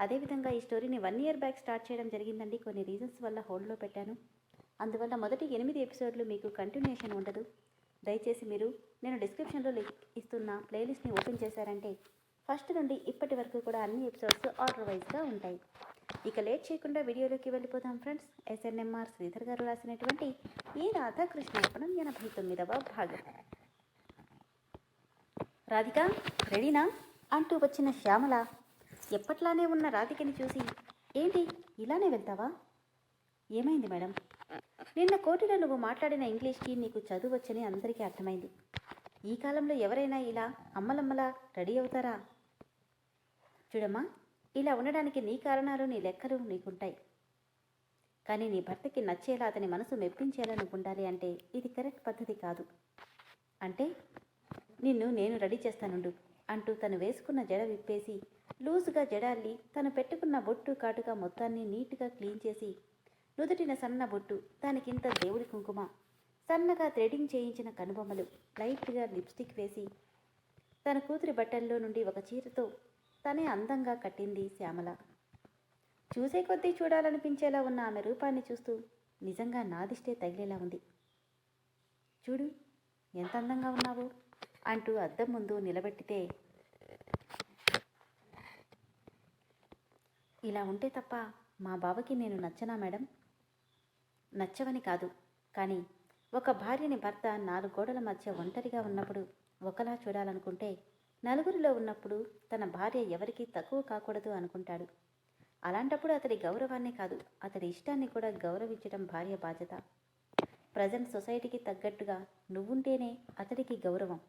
అదేవిధంగా ఈ స్టోరీని వన్ ఇయర్ బ్యాక్ స్టార్ట్ చేయడం జరిగిందండి. కొన్ని రీజన్స్ వల్ల హోల్డ్లో పెట్టాను. అందువల్ల మొదటి ఎనిమిది ఎపిసోడ్లు మీకు కంటిన్యూషన్ ఉండదు. దయచేసి మీరు నేను డిస్క్రిప్షన్లో లింక్ ఇస్తున్న ప్లేలిస్ట్ని ఓపెన్ చేశారంటే ఫస్ట్ నుండి ఇప్పటి వరకు కూడా అన్ని ఎపిసోడ్స్ ఆర్డర్ వైజ్గా ఉంటాయి. ఇక లేట్ చేయకుండా వీడియోలోకి వెళ్ళిపోదాం ఫ్రెండ్స్. ఎస్ఎన్ఎంఆర్ శ్రీధర్ గారు రాసినటువంటి ఈ రాధాకృష్ణార్పణం ఎనభై తొమ్మిదవ భాగం. రాధిక రెడీనా? అంటూ వచ్చిన శ్యామల ఎప్పట్లానే ఉన్న రాధికని చూసి ఏంటి ఇలానే వెళ్తావా? ఏమైంది మేడం? నిన్న కోటిలో నువ్వు మాట్లాడిన ఇంగ్లీష్కి నీకు చదువు వచ్చని అందరికీ అర్థమైంది. ఈ కాలంలో ఎవరైనా ఇలా అమ్మలమ్మలా రెడీ అవుతారా? చూడమ్మా ఇలా ఉండడానికి నీ కారణాలు నీ లెక్కలు నీకుంటాయి. కానీ నీ భర్తకి నచ్చేలా అతని మనసు మెప్పించేలా నువ్వు ఉండాలి అంటే ఇది కరెక్ట్ పద్ధతి కాదు. అంటే నిన్ను నేను రెడీ చేస్తానుండు. అంటూ తను వేసుకున్న జడ విప్పేసి లూజుగా జడాల్లి తను పెట్టుకున్న బొట్టు కాటుగా మొత్తాన్ని నీట్గా క్లీన్ చేసి నుదుటిన సన్న బొట్టు దానికింత దేవుడి కుంకుమ సన్నగా థ్రెడింగ్ చేయించిన కనుబొమ్మలు లైట్గా లిప్స్టిక్ వేసి తన కూతురి బట్టల్లో నుండి ఒక చీరతో తనే అందంగా కట్టింది శ్యామల. చూసే కొద్దీ చూడాలనిపించేలా ఉన్న ఆమె రూపాన్ని చూస్తూ నిజంగా నాదిష్టే తగిలేలా ఉంది. చూడు ఎంత అందంగా ఉన్నావో. అంటూ అద్దం ముందు నిలబెట్టితే ఇలా ఉంటే తప్ప మా బావకి నేను నచ్చనా మేడం? నచ్చవని కాదు. కానీ ఒక భార్యని భర్త నాలుగు గోడల మధ్య ఒంటరిగా ఉన్నప్పుడు ఒకలా చూడాలనుకుంటే నలుగురిలో ఉన్నప్పుడు తన భార్య ఎవరికీ తక్కువ కాకూడదు అనుకుంటాడు. అలాంటప్పుడు అతడి గౌరవాన్ని కాదు అతడి ఇష్టాన్ని కూడా గౌరవించడం భార్య బాధ్యత. ప్రజెంట్ సొసైటీకి తగ్గట్టుగా నువ్వుంటేనే అతడికి గౌరవం.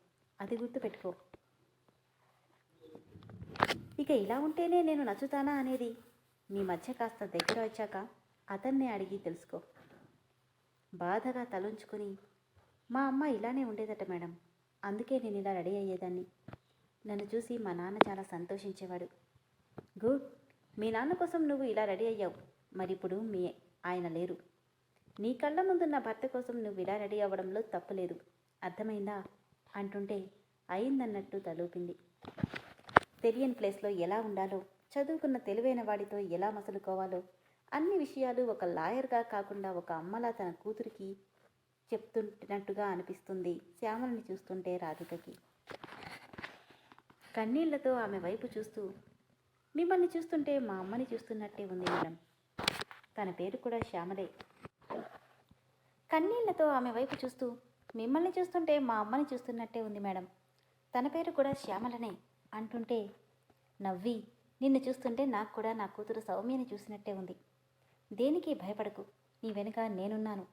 అది గుర్తుపెట్టుకో. ఇక ఇలా ఉంటేనే నేను నచ్చుతానా అనేది? మీ మధ్య కాస్త దగ్గర వచ్చాక అతన్నే అడిగి తెలుసుకో. బాధగా తలుంచుకుని మా అమ్మ ఇలానే ఉండేదట మేడం. అందుకే నేను ఇలా రెడీ అయ్యేదాన్ని. నన్ను చూసి మా నాన్న చాలా సంతోషించేవాడు. గుడ్. మీ నాన్న కోసం నువ్వు ఇలా రెడీ అయ్యావు. మరి ఇప్పుడు మీ ఆయన లేరు. నీ కళ్ళ ముందున్న భర్త కోసం నువ్వు ఇలా రెడీ అవ్వడంలో తప్పులేదు అర్థమైందా? అంటుంటే అయిందన్నట్టు తలూపింది. తెలియని ప్లేస్లో ఎలా ఉండాలో చదువుకున్న తెలివైన వాడితో ఎలా మసలుకోవాలో అన్ని విషయాలు ఒక లాయర్గా కాకుండా ఒక అమ్మలా తన కూతురికి చెప్తున్నట్టుగా అనిపిస్తుంది శ్యామలని చూస్తుంటే రాధికకి. కన్నీళ్ళతో ఆమె వైపు చూస్తూ మిమ్మల్ని చూస్తుంటే మా అమ్మని చూస్తున్నట్టే ఉంది మేడం. తన పేరు కూడా శ్యామలే. కన్నీళ్ళతో ఆమె వైపు చూస్తూ మిమ్మల్ని చూస్తుంటే మా అమ్మని చూస్తున్నట్టే ఉంది మేడం. తన పేరు కూడా శ్యామలనే అంటుంటే నవ్వి నిన్ను చూస్తుంటే నాకు కూడా నా కూతురు సౌమ్యని చూసినట్టే ఉంది. దేనికి భయపడకు నీ వెనుక నేనున్నాను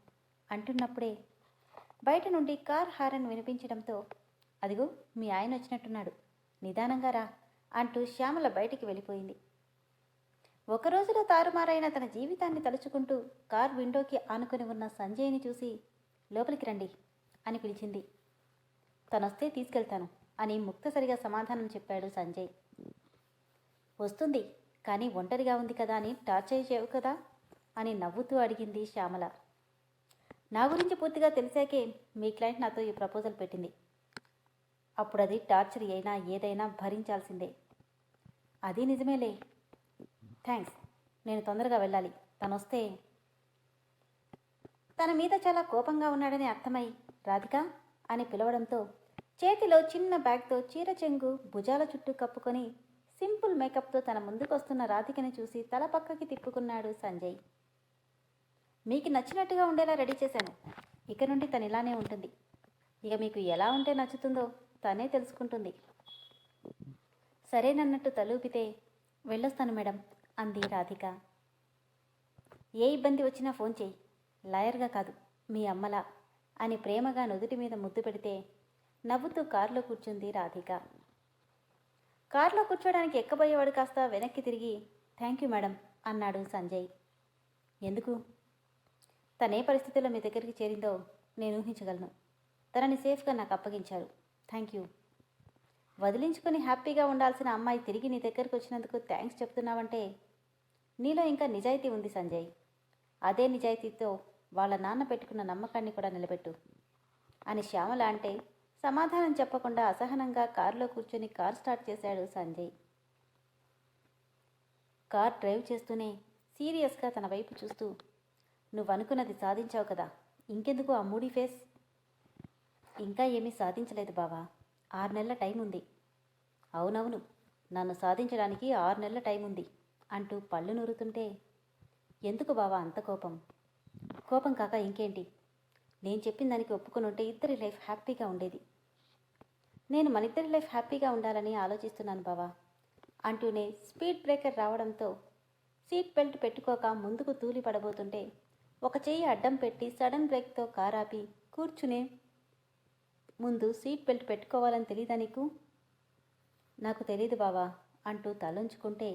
అంటున్నప్పుడే బయట నుండి కార్ హారన్ వినిపించడంతో అదిగో మీ ఆయన వచ్చినట్టున్నాడు నిదానంగా రా అంటూ శ్యామల బయటికి వెళ్ళిపోయింది. ఒక రోజులో తారుమారైన తన జీవితాన్ని తలుచుకుంటూ కార్ విండోకి ఆనుకొని ఉన్న సంజయ్ని చూసి లోపలికి రండి. అని పిలిచింది. తనొస్తే తీసుకెళ్తాను అని ముక్తసరిగా సమాధానం చెప్పాడు సంజయ్. వస్తుంది కానీ ఒంటరిగా ఉంది కదా అని టార్చర్ చేయవు కదా అని నవ్వుతూ అడిగింది శ్యామల. నా గురించి పూర్తిగా తెలిసాకే మీ క్లయింట్ నాతో ఈ ప్రపోజల్ పెట్టింది. అప్పుడు అది టార్చర్ అయినా ఏదైనా భరించాల్సిందే. అది నిజమేలే. థ్యాంక్స్ నేను తొందరగా వెళ్ళాలి. తనొస్తే తన మీద చాలా కోపంగా ఉన్నాడని అర్థమై రాధిక అని పిలవడంతో చేతిలో చిన్న బ్యాగ్తో చీర చెంగు భుజాల చుట్టూ కప్పుకొని సింపుల్ మేకప్తో తన ముందుకొస్తున్న రాధికని చూసి తల పక్కకి తిప్పుకున్నాడు సంజయ్. మీకు నచ్చినట్టుగా ఉండేలా రెడీ చేశాను. ఇక నుండి తను ఇలానే ఉంటుంది. ఇక మీకు ఎలా ఉంటే నచ్చుతుందో తనే తెలుసుకుంటుంది. సరేనన్నట్టు తలూపితే వెళ్ళొస్తాను మేడం అంది రాధిక. ఏ ఇబ్బంది వచ్చినా ఫోన్ చేయి. లాయర్గా కాదు మీ అమ్మలా. అని ప్రేమగా నుదుటి మీద ముద్దు పెడితే నవ్వుతూ కారులో కూర్చుంది రాధిక. కారులో కూర్చోడానికి ఎక్కబోయేవాడు కాస్త వెనక్కి తిరిగి థ్యాంక్ యూ మేడం అన్నాడు సంజయ్. ఎందుకు? తనే పరిస్థితుల్లో మీ దగ్గరికి చేరిందో నేను ఊహించగలను. తనని సేఫ్గా నాకు అప్పగించారు. థ్యాంక్ యూ వదిలించుకొని హ్యాపీగా ఉండాల్సిన అమ్మాయి తిరిగి నీ దగ్గరికి వచ్చినందుకు థ్యాంక్స్ చెప్తున్నావంటే నీలో ఇంకా నిజాయితీ ఉంది సంజయ్. అదే నిజాయితీతో వాళ్ళ నాన్న పెట్టుకున్న నమ్మకాన్ని కూడా నిలబెట్టు. అని శ్యామల అంటే సమాధానం చెప్పకుండా అసహనంగా కారులో కూర్చొని కార్ స్టార్ట్ చేశాడు సంజయ్. కార్ డ్రైవ్ చేస్తూనే సీరియస్గా తన వైపు చూస్తూ నువ్వు అనుకున్నది సాధించావు కదా ఇంకెందుకు ఆ మూడీ ఫేస్? ఇంకా ఏమీ సాధించలేదు బావా ఆరు నెలల టైం ఉంది. అవునవును నన్ను సాధించడానికి ఆరు నెలల టైం ఉంది అంటూ పళ్ళు నూరుతుంటే ఎందుకు బావా అంత కోపం? కోపం కాక ఇంకేంటి? నేను చెప్పిన దానికి ఒప్పుకొని ఉంటే ఇద్దరి లైఫ్ హ్యాపీగా ఉండేది. నేను మన ఇద్దరి లైఫ్ హ్యాపీగా ఉండాలని ఆలోచిస్తున్నాను బావా. అంటూనే స్పీడ్ బ్రేకర్ రావడంతో సీట్ బెల్ట్ పెట్టుకోక ముందుకు తూలి పడబోతుంటే ఒక చెయ్యి అడ్డం పెట్టి సడన్ బ్రేక్తో కారాపి ఆపి కూర్చునే ముందు సీట్ బెల్ట్ పెట్టుకోవాలని తెలీదా నీకు? నాకు తెలీదు బావా అంటూ తలంచుకుంటే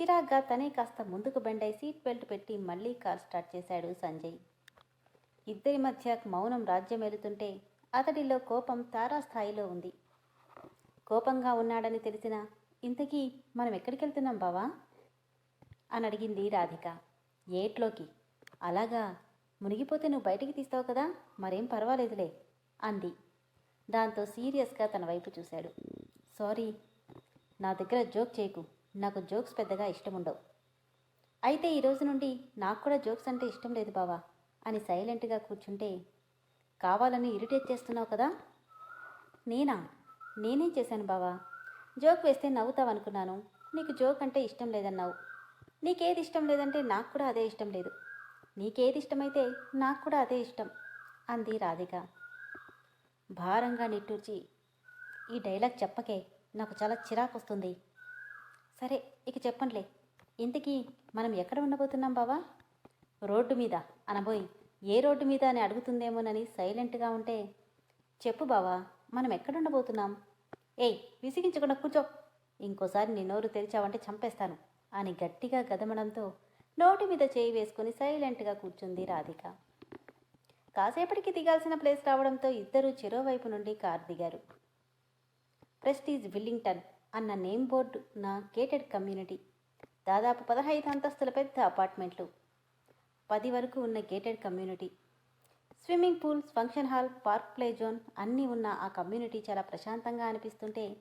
చిరాగ్గా తనే కాస్త ముందుకు బెండై సీట్ బెల్ట్ పెట్టి మళ్ళీ కార్ స్టార్ట్ చేశాడు సంజయ్. ఇద్దరి మధ్య మౌనం రాజ్యమేలుతుంటే అతడిలో కోపం తారాస్థాయిలో ఉంది. కోపంగా ఉన్నాడని తెలిసిన ఇంతకీ మనం ఎక్కడికి వెళ్తున్నాం బావా? అని అడిగింది రాధిక. ఏట్లోకి. అలాగా? మునిగిపోతే నువ్వు బయటికి తీస్తావు కదా? మరేం పర్వాలేదులే అంది. దాంతో సీరియస్గా తన వైపు చూశాడు. సారీ నా దగ్గర జోక్ చేయకు. నాకు జోక్స్ పెద్దగా ఇష్టం ఉండవు అయితే ఈ రోజు నుండి నాకు కూడా జోక్స్ అంటే ఇష్టం లేదు బావా. అని సైలెంట్గా కూర్చుంటే కావాలని ఇరిటేట్ చేస్తున్నావు కదా? నేనా? నేనేం చేశాను బావా? జోక్ వేస్తే నవ్వుతావనుకున్నాను. నీకు జోక్ అంటే ఇష్టం లేదన్నావు. నీకేది ఇష్టం లేదంటే నాకు కూడా అదే ఇష్టం లేదు. నీకేది ఇష్టమైతే నాకు కూడా అదే ఇష్టం అంది రాధిక. భారంగా నిట్టూర్చి ఈ డైలాగ్ చెప్పకే నాకు చాలా చిరాకు వస్తుంది సరే ఇక చెప్పండిలే. ఇంతకీ మనం ఎక్కడ ఉండబోతున్నాం బావా? రోడ్డు మీద. అనబోయి ఏ రోడ్డు మీద అని అడుగుతుందేమోనని సైలెంట్గా ఉంటే చెప్పు బావా మనం ఎక్కడుండబోతున్నాం? ఏయ్ విసిగించకుండా కూర్చో. ఇంకోసారి నీ నోరు తెరిచావంటే చంపేస్తాను అని గట్టిగా గదమడంతో నోటి మీద చేయి వేసుకుని సైలెంట్గా కూర్చుంది రాధిక. కాసేపటికి దిగాల్సిన ప్లేస్ రావడంతో ఇద్దరూ చెరోవైపు నుండి కార్ దిగారు. ప్రెస్టీజ్ విల్లింగ్టన్ అన్న నేమ్ బోర్డు నా గేటెడ్ కమ్యూనిటీ. దాదాపు పదహైదు అంతస్తుల పెద్ద అపార్ట్మెంట్లు. పది వరకు ఉన్న gated community swimming pools function hall park play zone అన్నీ ఉన్న ఆ కమ్యూనిటీ చాలా ప్రశాంతంగా అనిపిస్తుంటే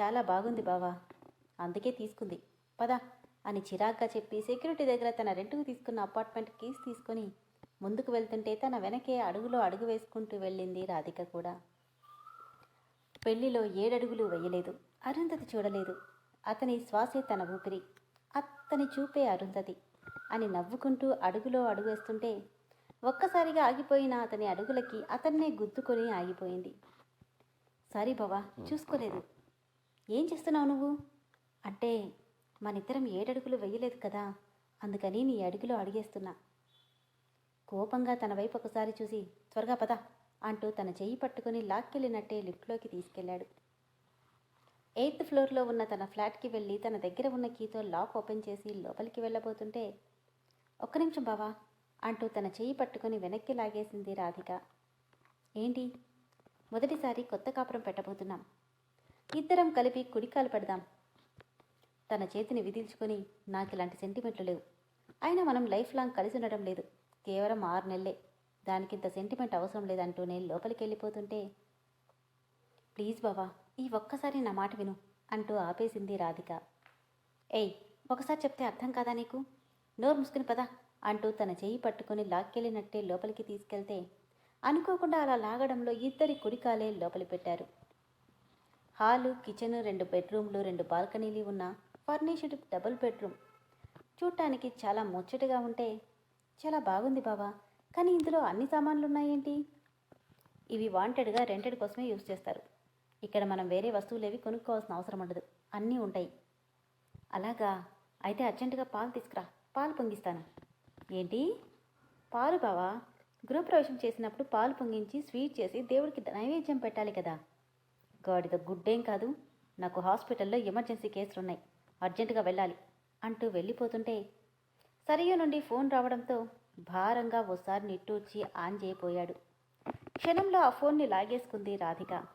చాలా బాగుంది బావా. అందుకే తీసుకుంది. పద అని చిరాగ్గా చెప్పి సెక్యూరిటీ దగ్గర తన రెంట్కు తీసుకున్న అపార్ట్మెంట్ కీస్ తీసుకొని ముందుకు వెళ్తుంటే తన వెనకే అడుగులో అడుగు వేసుకుంటూ వెళ్ళింది రాధిక కూడా. పెళ్ళిలో ఏడడుగులు వేయలేదు. అరుంధతి చూడలేదు. అతని శ్వాసే తన ఊపిరి. అతని చూపే అరుంధతి. అని నవ్వుకుంటూ అడుగులో అడుగు వేస్తుంటే ఒక్కసారిగా ఆగిపోయిన అతని అడుగులకి అతన్నే గుద్దుకొని ఆగిపోయింది. సారీ బావా చూసుకోలేదు. ఏం చేస్తున్నావు నువ్వు? అంటే మనిద్దరం ఏడడుగులు వెయ్యలేదు కదా అందుకని నీ అడుగులో అడిగేస్తున్నా. కోపంగా తన వైపు ఒకసారి చూసి త్వరగా పద అంటూ తన చెయ్యి పట్టుకుని లాక్కెళ్ళినట్టే లిఫ్ట్లోకి తీసుకెళ్ళాడు ఎయిత్ ఫ్లోర్లో ఉన్న తన ఫ్లాట్కి వెళ్ళి తన దగ్గర ఉన్న కీతో లాక్ ఓపెన్ చేసి లోపలికి వెళ్ళబోతుంటే ఒక్క నిమిషం బావా అంటూ తన చేయి పట్టుకుని వెనక్కి లాగేసింది రాధిక. ఏంటి? మొదటిసారి కొత్త కాపురం పెట్టబోతున్నాం. ఇద్దరం కలిపి కుడికాలు పెడదాం. తన చేతిని విదిల్చుకొని నాకు ఇలాంటి సెంటిమెంట్లు లేవు. అయినా మనం లైఫ్ లాంగ్ కలిసి ఉండడం లేదు. కేవలం ఆరు నెలలే. దానికింత సెంటిమెంట్ అవసరం లేదంటూనే లోపలికి వెళ్ళిపోతుంటే ప్లీజ్ బావా ఈ ఒక్కసారి నా మాట విను అంటూ ఆపేసింది రాధిక. ఏయ్ ఒకసారి చెప్తే అర్థం కాదా నీకు? నోరు ముసుకుని పద అంటూ తన చేయి పట్టుకొని లాక్కెళ్ళినట్టే లోపలికి తీసుకెళ్తే అనుకోకుండా అలా లాగడంలో ఇద్దరి కుడికాలే లోపలి పెట్టారు. హాలు కిచెన్ రెండు బెడ్రూమ్లు రెండు బాల్కనీలు ఉన్న ఫర్నిష్డ్ డబుల్ బెడ్రూమ్. చూడటానికి చాలా ముచ్చటగా ఉంటే చాలా బాగుంది బావా కానీ ఇందులో అన్ని సామాన్లు ఉన్నాయేంటి ఇవి వాంటెడ్గా రెంటెడ్ కోసమే యూజ్ చేస్తారు. ఇక్కడ మనం వేరే వస్తువులేవి కొనుక్కోవాల్సిన అవసరం ఉండదు అన్నీ ఉంటాయి. అలాగా అయితే అర్జెంటుగా పాలు తీసుకురా. పాలు పొంగిస్తాను. ఏంటి? పాలు బావా? గృహప్రవేశం చేసినప్పుడు పాలు పొంగించి స్వీట్ చేసి దేవుడికి నైవేద్యం పెట్టాలి కదా. గాడిద గుడ్డేం కాదు. నాకు హాస్పిటల్లో ఎమర్జెన్సీ కేసులు ఉన్నాయి అర్జెంటుగా వెళ్ళాలి అంటూ వెళ్ళిపోతుంటే సరియు నుండి ఫోన్ రావడంతో భారంగా ఓసారి నిట్టూర్చి ఆన్ చేయబోయాడు. క్షణంలో ఆ ఫోన్ని లాగేసుకుంది రాధిక.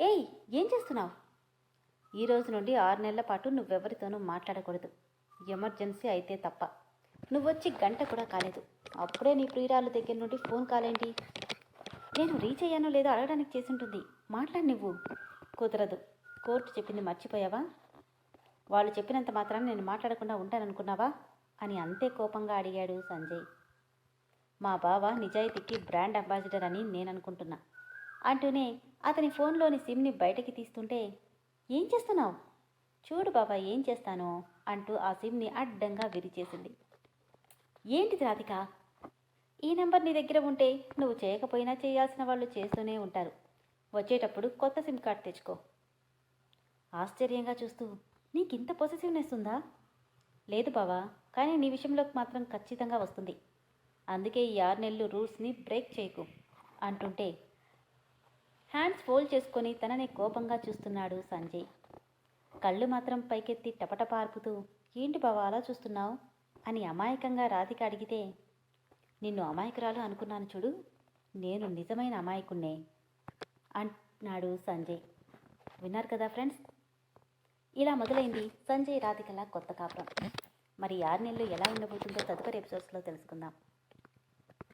ఏయ్ ఏం చేస్తున్నావు? ఈ రోజు నుండి ఆరు నెలల పాటు నువ్వెవరితోనూ మాట్లాడకూడదు. ఎమర్జెన్సీ అయితే తప్ప. నువ్వొచ్చి గంట కూడా కాలేదు. అప్పుడే నీ ప్రియురాలు దగ్గర నుండి ఫోన్ కాలేంటి? నేను రీచ్ అయ్యానో లేదో అడగడానికి చేసుంటుంది. మాట్లాడి నువ్వు. కుదరదు. కోర్టు చెప్పింది మర్చిపోయావా? వాళ్ళు చెప్పినంత మాత్రాన్ని నేను మాట్లాడకుండా ఉంటాననుకున్నావా? అని అంతే కోపంగా అడిగాడు సంజయ్. మా బావ నిజాయితీకి బ్రాండ్ అంబాసిడర్ అని నేను అనుకుంటున్నా అంటూనే అతని ఫోన్లోని సిమ్ని బయటకి తీస్తుంటే ఏం చేస్తున్నావు? చూడు బాబా ఏం చేస్తానో? అంటూ ఆ సిమ్ని అడ్డంగా విరిచేసింది. ఏంటిది రాధిక? ఈ నెంబర్ నీ దగ్గర ఉంటే నువ్వు చేయకపోయినా చేయాల్సిన వాళ్ళు చేస్తూనే ఉంటారు. వచ్చేటప్పుడు కొత్త సిమ్ కార్డ్ తెచ్చుకో. ఆశ్చర్యంగా చూస్తూ నీకింత పొసెసివ్నెస్ ఉందా? లేదు బావా కానీ నీ విషయంలోకి మాత్రం ఖచ్చితంగా వస్తుంది. అందుకే ఈ ఆరు నెలలు రూల్స్ని బ్రేక్ చేయకు అంటుంటే హ్యాండ్స్ ఫోల్డ్ చేసుకొని తనని కోపంగా చూస్తున్నాడు సంజయ్. కళ్ళు మాత్రం పైకెత్తి టపటపార్పుతూ ఏంటి బావా అలా చూస్తున్నావు? అని అమాయకంగా రాధిక అడిగితే నిన్ను అమాయకురాలు అనుకున్నాను చూడు నేను నిజమైన అమాయకున్నే అన్నాడు సంజయ్. విన్నారు కదా ఫ్రెండ్స్? ఇలా మొదలైంది సంజయ్ రాధికల కొత్త కాపురం. మరి ఆరు నెలలు ఎలా ఉండబోతుందో తదుపరి ఎపిసోడ్స్లో తెలుసుకుందాం.